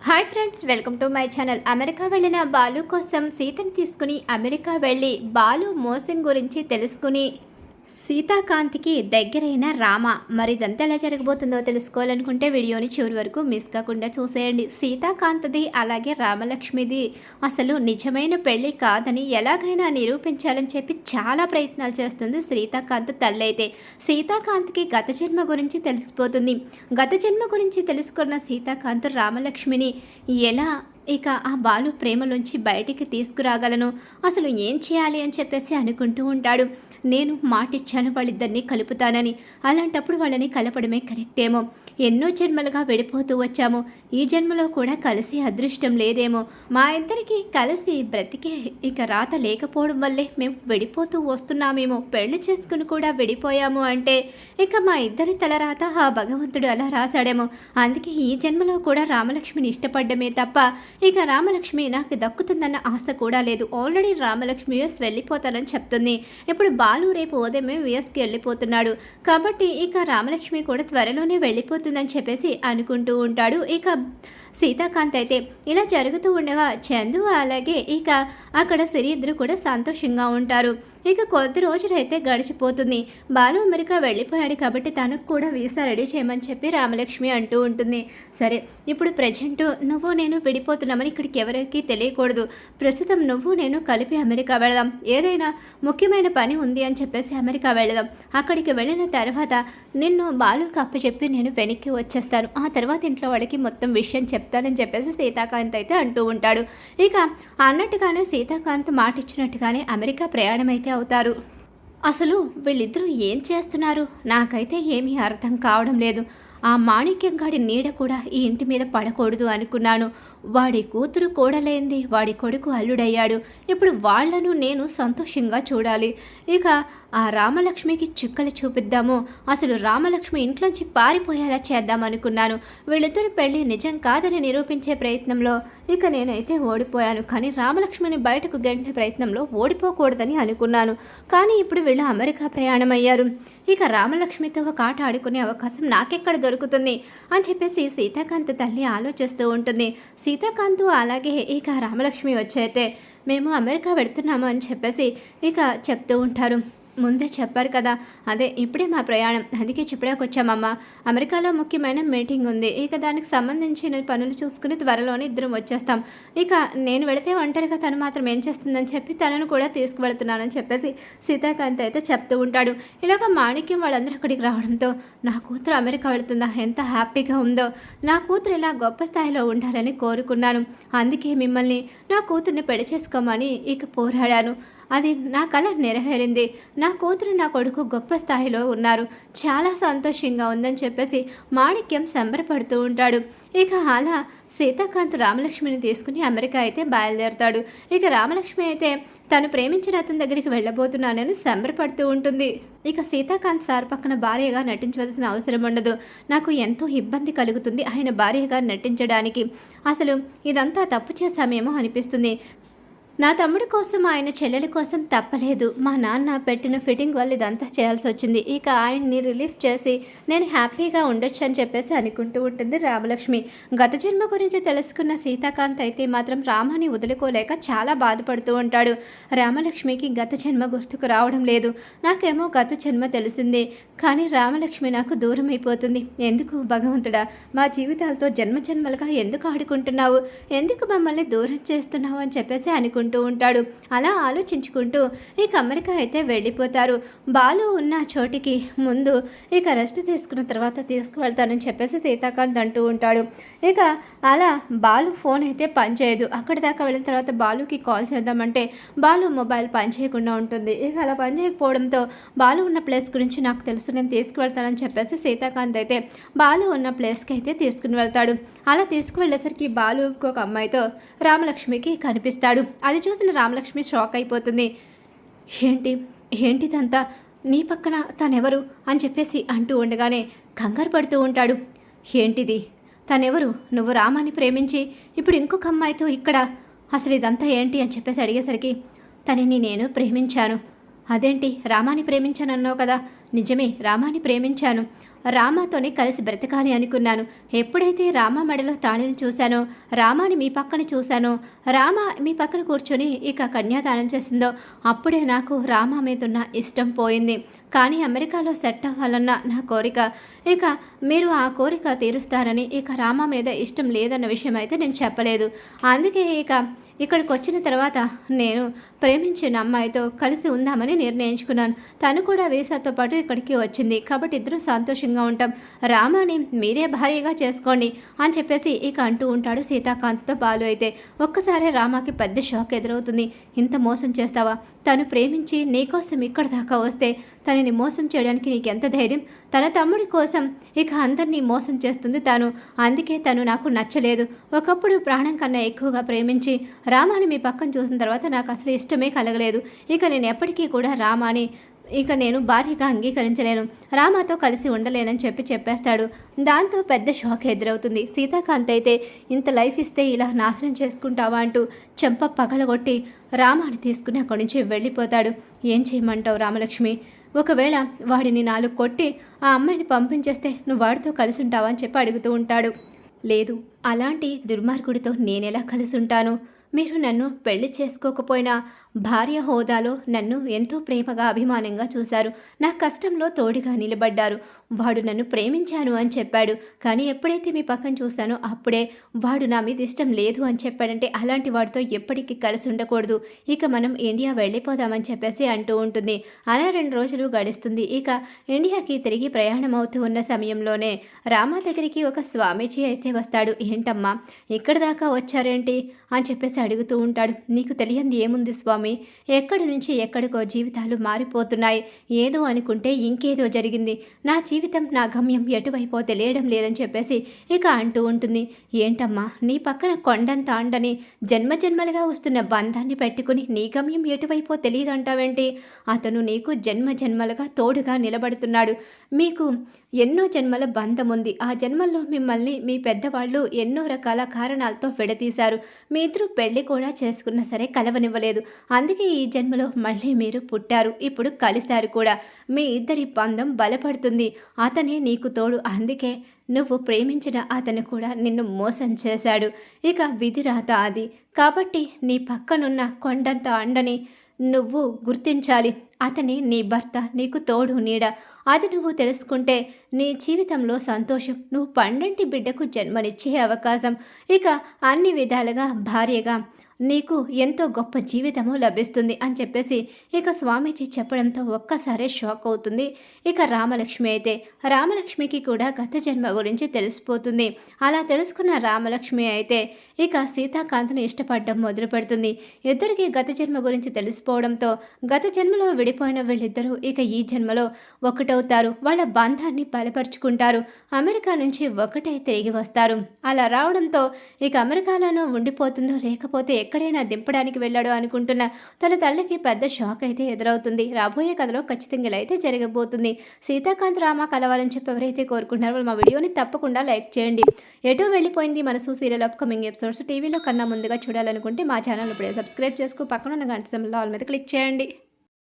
Hi friends welcome to my channel America వెళ్ళిన బాలు కోసం సీతను తీసుకుని అమెరికా వెళ్ళి బాలు మోసం గురించి తెలుసుకుని సీతాకాంత్కి దగ్గరైన రామ. మరిదంతా ఎలా జరగబోతుందో తెలుసుకోవాలనుకుంటే వీడియోని చివరి వరకు మిస్ కాకుండా చూసేయండి. సీతాకాంత్ది అలాగే రామలక్ష్మిది అసలు నిజమైన పెళ్ళి కాదని ఎలాగైనా నిరూపించాలని చెప్పి చాలా ప్రయత్నాలు చేస్తుంది సీతాకాంత్ తల్లి అయితే. సీతాకాంత్కి గత జన్మ గురించి తెలిసిపోతుంది. గత జన్మ గురించి తెలుసుకున్న సీతాకాంత్ రామలక్ష్మిని ఎలా ఇక ఆ బాలు ప్రేమలోంచి బయటికి తీసుకురాగలను? అసలు ఏం చేయాలి అని చెప్పేసి అనుకుంటూ ఉంటాడు. నేను మాటిచ్చాను వాళ్ళిద్దరినీ కలుపుతానని. అలాంటప్పుడు వాళ్ళని కలపడమే కరెక్టేమో. ఎన్నో జన్మలుగా విడిపోతూ వచ్చాము. ఈ జన్మలో కూడా కలిసి అదృష్టం లేదేమో. మా ఇద్దరికి కలిసి బ్రతికే ఇక రాత లేకపోవడం వల్లే మేము విడిపోతూ వస్తున్నామేమో. పెళ్ళి చేసుకుని కూడా విడిపోయాము అంటే ఇక మా ఇద్దరి తల రాత ఆ భగవంతుడు అలా రాశాడేమో. అందుకే ఈ జన్మలో కూడా రామలక్ష్మిని ఇష్టపడ్డమే తప్ప ఇక రామలక్ష్మి నాకు దక్కుతుందన్న ఆశ కూడా లేదు. ఆల్రెడీ రామలక్ష్మి యుఎస్ వెళ్ళిపోతానని చెప్తుంది. ఇప్పుడు బా బాలు రేపు ఉదయమే వియస్కి వెళ్ళిపోతున్నాడు. కాబట్టి ఇక రామలక్ష్మి కూడా త్వరలోనే వెళ్ళిపోతుందని చెప్పేసి అనుకుంటూ ఉంటాడు. ఇక సీతాకాంత్ అయితే ఇలా జరుగుతూ ఉండగా చందు అలాగే ఇక అక్కడ సిరి ఇద్దరు కూడా సంతోషంగా ఉంటారు. ఇక కొద్ది రోజులైతే గడిచిపోతుంది. బాలు అమెరికా వెళ్ళిపోయాడు కాబట్టి తనకు కూడా వీసా రెడీ చేయమని చెప్పి రామలక్ష్మి అంటూ ఉంటుంది. సరే ఇప్పుడు ప్రజెంట్ నువ్వు నేను విడిపోతున్నామని ఇక్కడికి ఎవరికి తెలియకూడదు. ప్రస్తుతం నువ్వు నేను కలిపి అమెరికా వెళదాం. ఏదైనా ముఖ్యమైన పని ఉంది అని చెప్పేసి అమెరికా వెళదాం. అక్కడికి వెళ్ళిన తర్వాత నిన్ను బాలుకి అప్పచెప్పి నేను వెనక్కి వచ్చేస్తాను. ఆ తర్వాత ఇంట్లో వాళ్ళకి మొత్తం విషయం చెప్పి చెప్తానని చెప్పేసి సీతాకాంత్ అయితే అంటూ ఉంటాడు. ఇక అన్నట్టుగానే సీతాకాంత్ మాట ఇచ్చినట్టుగానే అమెరికా ప్రయాణం అయితే అవుతారు. అసలు వీళ్ళిద్దరూ ఏం చేస్తున్నారు? నాకైతే ఏమీ అర్థం కావడం లేదు. ఆ మాణిక్యం గాడి నీడ కూడా ఈ ఇంటి మీద పడకూడదు అనుకున్నాను. వాడి కూతురు కోడలైంది వాడి కొడుకు అల్లుడయ్యాడు. ఇప్పుడు వాళ్ళను నేను సంతోషంగా చూడాలి. ఇక ఆ రామలక్ష్మికి చుక్కలు చూపిద్దాము. అసలు రామలక్ష్మి ఇంట్లోంచి పారిపోయేలా చేద్దాం అనుకున్నాను వీళ్ళిద్దరు పెళ్ళి నిజం కాదని నిరూపించే ప్రయత్నంలో ఇక నేనైతే ఓడిపోయాను. కానీ రామలక్ష్మిని బయటకు గెంటే ప్రయత్నంలో ఓడిపోకూడదని అనుకున్నాను. కానీ ఇప్పుడు వీళ్ళు అమెరికా ప్రయాణం అయ్యారు ఇక రామలక్ష్మితో ఒక ఆట ఆడుకునే అవకాశం నాకెక్కడ దొరుకుతుంది? అని చెప్పేసి సీతాకాంత్ తల్లి ఆలోచిస్తూ ఉంటుంది. సీతాకాంత్ అలాగే ఇక రామలక్ష్మి వచ్చైతే మేము అమెరికా వెడుతున్నాము అని చెప్పేసి ఇక చెప్తూ ఉంటారు. ముందే చెప్పారు కదా. అదే ఇప్పుడే మా ప్రయాణం. అందుకే చెప్పడానికి వచ్చామమ్మా అమెరికాలో ముఖ్యమైన మీటింగ్ ఉంది. ఇక దానికి సంబంధించిన పనులు చూసుకుని త్వరలోనే ఇద్దరం వచ్చేస్తాం. ఇక నేను వెళితే ఒంటరిగా తను మాత్రం ఏం చేస్తుందని చెప్పి తనను కూడా తీసుకువెళ్తున్నానని చెప్పేసి సీతాకాంత్ అయితే చెప్తూ ఉంటాడు. ఇలాగ మాణిక్యం వాళ్ళందరూ అక్కడికి రావడంతో నా కూతురు అమెరికా వెళుతుందా? ఎంత హ్యాపీగా ఉందో. నా కూతురు ఇలా గొప్ప స్థాయిలో ఉండాలని కోరుకున్నాను. అందుకే మిమ్మల్ని నా కూతుర్ని పెళ్ళి చేసుకోమని ఇక పోరాడాను. అది నా కళ నెరవేరింది. నా కూతురు నా కొడుకు గొప్ప స్థాయిలో ఉన్నారు. చాలా సంతోషంగా ఉందని చెప్పేసి మాణిక్యం సంబరపడుతూ ఉంటాడు. ఇక అలా సీతాకాంత్ రామలక్ష్మిని తీసుకుని అమెరికా అయితే బయలుదేరతాడు. ఇక రామలక్ష్మి అయితే తను ప్రేమించిన అతని దగ్గరికి వెళ్ళబోతున్నానని సంబరపడుతూ ఉంటుంది. ఇక సీతాకాంత్ సార్ పక్కన భార్యగా నటించవలసిన అవసరం ఉండదు. నాకు ఎంతో ఇబ్బంది కలుగుతుంది ఆయన భార్యగా నటించడానికి. అసలు ఇదంతా తప్పు చేశామేమో అనిపిస్తుంది. నా తమ్ముడి కోసం ఆయన చెల్లెలి కోసం తప్పలేదు. మా నాన్న పెట్టిన ఫిట్టింగ్ వల్ల ఇదంతా చేయాల్సి వచ్చింది. ఇక ఆయన్ని రిలీఫ్ చేసి నేను హ్యాపీగా ఉండొచ్చు అని చెప్పేసి అనుకుంటూ ఉంటుంది రామలక్ష్మి. గత జన్మ గురించి తెలుసుకున్న సీతాకాంత్ అయితే మాత్రం రామాని వదులుకోలేక చాలా బాధపడుతూ ఉంటాడు. రామలక్ష్మికి గత జన్మ గుర్తుకు రావడం లేదు. నాకేమో గత జన్మ తెలిసింది. కానీ రామలక్ష్మి నాకు దూరం అయిపోతుంది ఎందుకు భగవంతుడా? మా జీవితాలతో జన్మ జన్మలుగా ఎందుకు ఆడుకుంటున్నావు? ఎందుకు మమ్మల్ని దూరం చేస్తున్నావు అని చెప్పేసి ఆలోచించుకుంటూ ఉంటాడు. అలా ఆలోచించుకుంటూ ఇక అమెరికా అయితే వెళ్ళిపోతారు. బాలు ఉన్న చోటికి ముందు ఇక రెస్ట్ తీసుకున్న తర్వాత తీసుకువెళ్తానని చెప్పేసి సీతాకాంత్ అంటూ ఉంటాడు. ఇక అలా బాలు ఫోన్ అయితే పనిచేయదు అక్కడి దాకా వెళ్ళిన తర్వాత బాలుకి కాల్ చేద్దామంటే బాలు మొబైల్ పనిచేయకుండా ఉంటుంది. ఇక అలా పనిచేయకపోవడంతో బాలు ఉన్న ప్లేస్ గురించి నాకు తెలుసు. నేను తీసుకువెళ్తానని చెప్పేసి సీతాకాంత్ అయితే బాలు ఉన్న ప్లేస్కి అయితే తీసుకుని వెళ్తాడు. అలా తీసుకువెళ్ళేసరికి బాలు ఇంకొక అమ్మాయితో రామలక్ష్మికి కనిపిస్తాడు. అది చూసిన రామలక్ష్మి షాక్ అయిపోతుంది. ఏంటి? ఏంటిదంతా? నీ పక్కన తనెవరు? అని చెప్పేసి అంటూ ఉండగానే కంగారు పడుతూ ఉంటాడు. ఏంటిది? తనెవరు? నువ్వు రామాని ప్రేమించి ఇప్పుడు ఇంకొక అమ్మాయితో ఇక్కడ? అసలు ఇదంతా ఏంటి? అని చెప్పేసి అడిగేసరికి తనని నేను ప్రేమించాను. అదేంటి? రామాని ప్రేమించాను అన్నావు కదా. నిజమే రామాని ప్రేమించాను. రామాతోనే కలిసి బ్రతకాలి అనుకున్నాను. ఎప్పుడైతే రామ మెడలో తాళిని చూశానో రామాని మీ పక్కన చూశానో రామ మీ పక్కన కూర్చొని ఇక కన్యాదానం చేసిందో అప్పుడే నాకు రామ మీద ఉన్న ఇష్టం పోయింది. కానీ అమెరికాలో సెట్ అవ్వాలన్న నా కోరిక ఇక మీరు ఆ కోరిక తీరుస్తారని ఇక రామ మీద ఇష్టం లేదన్న విషయం అయితే నేను చెప్పలేదు. అందుకే ఇక ఇక్కడికి వచ్చిన తర్వాత నేను ప్రేమించిన అమ్మాయితో కలిసి ఉందామని నిర్ణయించుకున్నాను. తను కూడా వీసాతో పాటు ఇక్కడికి వచ్చింది. కాబట్టి ఇద్దరు సంతోషంగా ఉంటాం. రామాని మీరే భార్యగా చేసుకోండి అని చెప్పేసి ఇక అంటూ ఉంటాడు సీతాకాంత్తో బాలు అయితే. ఒక్కసారి రామాకి పెద్ద షాక్ ఎదురవుతుంది. ఇంత మోసం చేస్తావా? తను ప్రేమించి నీకోసం ఇక్కడ దాకా వస్తే తనని మోసం చేయడానికి నీకెంత ధైర్యం? తన తమ్ముడి కోసం ఇక అందరినీ మోసం చేస్తుంది తాను. అందుకే తను నాకు నచ్చలేదు. ఒకప్పుడు ప్రాణం కన్నా ఎక్కువగా ప్రేమించి రామాని మీ పక్కన చూసిన తర్వాత నాకు అసలు ఇష్టమే కలగలేదు. ఇక నేను ఎప్పటికీ కూడా రామాని ఇక నేను భార్యగా అంగీకరించలేను. రామాతో కలిసి ఉండలేనని చెప్పి చెప్పేస్తాడు. దాంతో పెద్ద షాక్ ఎదురవుతుంది. సీతాకాంత్ అయితే ఇంత లైఫ్ ఇస్తే ఇలా నాశనం చేసుకుంటావా? అంటూ చెంప పగలగొట్టి రామాని తీసుకుని అక్కడి నుంచి వెళ్ళిపోతాడు. ఏం చేయమంటావు రామలక్ష్మి? ఒకవేళ వాడిని నాలుగు కొట్టి ఆ అమ్మాయిని పంపించేస్తే నువ్వు వాడితో కలిసి ఉంటావా అని చెప్పి అడుగుతూ ఉంటాడు. లేదు అలాంటి దుర్మార్గుడితో నేనెలా కలిసి ఉంటాను మీరు నన్ను పెళ్ళి చేసుకోకపోయినా భార్య హోదాలో నన్ను ఎంతో ప్రేమగా అభిమానంగా చూశారు. నా కష్టంలో తోడుగా నిలబడ్డారు. వాడు నన్ను ప్రేమించాను అని చెప్పాడు. కానీ ఎప్పుడైతే మీ పక్కన చూశానో అప్పుడే వాడు నా మీద ఇష్టం లేదు అని చెప్పాడంటే అలాంటి వాడితో ఎప్పటికీ కలిసి ఉండకూడదు. ఇక మనం ఇండియా వెళ్ళిపోదామని చెప్పేసి అంటూ ఉంటుంది. అలా రెండు రోజులు గడుస్తుంది. ఇక ఇండియాకి తిరిగి ప్రయాణం అవుతూ ఉన్న సమయంలోనే రామ దగ్గరికి ఒక స్వామీజీ అయితే వస్తాడు. ఏంటమ్మా ఇక్కడ దాకా వచ్చారేంటి? అని చెప్పేసి అడుగుతూ ఉంటాడు. నీకు తెలియంది ఏముంది స్వామి? ఎక్కడి నుంచి ఎక్కడికో జీవితాలు మారిపోతున్నాయి. ఏదో అనుకుంటే ఇంకేదో జరిగింది. నా జీవితం నా గమ్యం ఎటువైపో తెలియడం లేదని చెప్పేసి ఇక అంటూ ఉంటుంది. ఏంటమ్మా నీ పక్కన కొండంత అండని జన్మజన్మలుగా వస్తున్న బంధాన్ని పెట్టుకుని నీ గమ్యం ఎటువైపో తెలియదంటావేంటి? అతను నీకు జన్మ జన్మలుగా తోడుగా నిలబడుతున్నాడు. మీకు ఎన్నో జన్మల బంధం ఉంది ఆ జన్మల్లో మిమ్మల్ని మీ పెద్దవాళ్ళు ఎన్నో రకాల కారణాలతో విడతీశారు మీ ఇద్దరు పెళ్ళి కూడా చేసుకున్నా సరే కలవనివ్వలేదు. అందుకే ఈ జన్మలో మళ్ళీ మీరు పుట్టారు. ఇప్పుడు కలిశారు కూడా. మీ ఇద్దరి బంధం బలపడుతుంది. అతనే నీకు తోడు. అందుకే నువ్వు ప్రేమించిన అతను కూడా నిన్ను మోసం చేశాడు. ఇక విధి రాత అది. కాబట్టి నీ పక్కనున్న కొండంత అండని నువ్వు గుర్తించాలి. అతని నీ భర్త నీకు తోడు నీడ. అది నువ్వు తెలుసుకుంటే నీ జీవితంలో సంతోషం. నువ్వు పండంటి బిడ్డకు జన్మనిచ్చే అవకాశం. ఇక అన్ని విధాలుగా భార్యగా నీకు ఎంతో గొప్ప జీవితము లభిస్తుంది అని చెప్పేసి ఇక స్వామీజీ చెప్పడంతో ఒక్కసారే షాక్ అవుతుంది. ఇక రామలక్ష్మి అయితే రామలక్ష్మికి కూడా గత జన్మ గురించి తెలిసిపోతుంది. అలా తెలుసుకున్న రామలక్ష్మి అయితే ఇక సీతాకాంత్ని ఇష్టపడడం మొదలు పెడుతుంది. ఇద్దరికి గత జన్మ గురించి తెలిసిపోవడంతో గత జన్మలో విడిపోయిన వీళ్ళిద్దరూ ఇక ఈ జన్మలో ఒకటవుతారు. వాళ్ళ బంధాన్ని బలపరుచుకుంటారు. అమెరికా నుంచి ఒకటే తిరిగి వస్తారు. అలా రావడంతో ఇక అమెరికాలోనూ ఉండిపోతుందో లేకపోతే ఎక్కడైనా దింపడానికి వెళ్ళాడో అనుకుంటున్న. తన తల్లికి పెద్ద షాక్ అయితే ఎదురవుతుంది. రాబోయే కథలో ఖచ్చితంగా ఇలా అయితే జరగబోతుంది. సీతాకాంత్ రామ కలవాలని చెప్పి ఎవరైతే కోరుకుంటున్నారో వాళ్ళు మా వీడియోని తప్పకుండా లైక్ చేయండి. ఎటో వెళ్ళిపోయింది మనసు సీరియల్ అప్కమింగ్ ఎపిసోడ్స్ టీవీలో కన్నా ముందుగా చూడాలనుకుంటే మా ఛానల్ ఇప్పుడే సబ్స్క్రైబ్ చేసుకో. పక్కన ఉన్న గంట సమయంలో వాళ్ళ మీద క్లిక్ చేయండి.